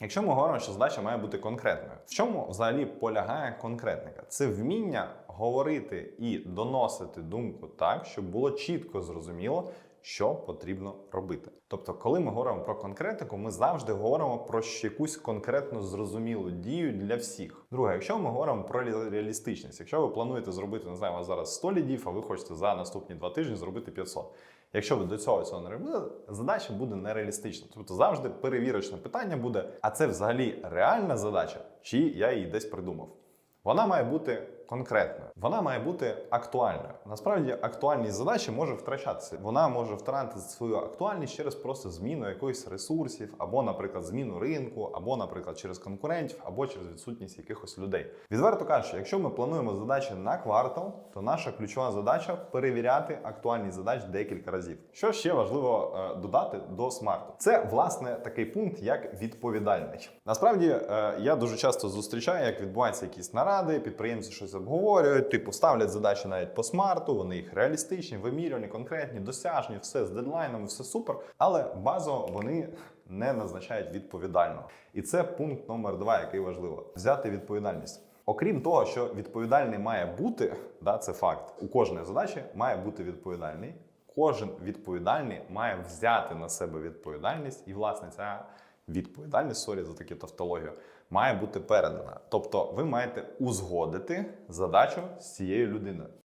Якщо ми говоримо, що задача має бути конкретною, в чому взагалі полягає конкретника? Це вміння говорити і доносити думку так, щоб було чітко зрозуміло, що потрібно робити. Тобто, коли ми говоримо про конкретику, ми завжди говоримо про якусь конкретну зрозумілу дію для всіх. Друге, якщо ми говоримо про реалістичність, якщо ви плануєте зробити, не знаю, у вас зараз 100 лідів, а ви хочете за наступні два тижні зробити 500. Якщо ви до цього цього не робили, задача буде нереалістична. Тобто завжди перевірочне питання буде: а це взагалі реальна задача, чи я її десь придумав? Вона має бути конкретною, вона має бути актуальною. Насправді, актуальність задачі може втрачатися. Вона може втратити свою актуальність через просто зміну якоїсь ресурсів, або, наприклад, зміну ринку, або, наприклад, через конкурентів, або через відсутність якихось людей. Відверто кажучи, якщо ми плануємо задачі на квартал, то наша ключова задача перевіряти актуальність задач декілька разів. Що ще важливо е, додати до смарту? Це власне такий пункт, як відповідальний. Насправді е, я дуже часто зустрічаю, як відбуваються якісь наради, підприємці щось обговорюють, типу ставлять задачі навіть по смарту, вони їх реалістичні, вимірювані, конкретні, досяжні, все з дедлайном, все супер. Але базово вони не назначають відповідально. І це пункт номер два, який важливо взяти відповідальність. Окрім того, що відповідальний має бути, да, це факт. У кожної задачі має бути відповідальний. Кожен відповідальний має взяти на себе відповідальність, і власне ця відповідальність, сорі за таку тавтологію, має бути передана. Тобто, ви маєте узгодити задачу з цією людиною.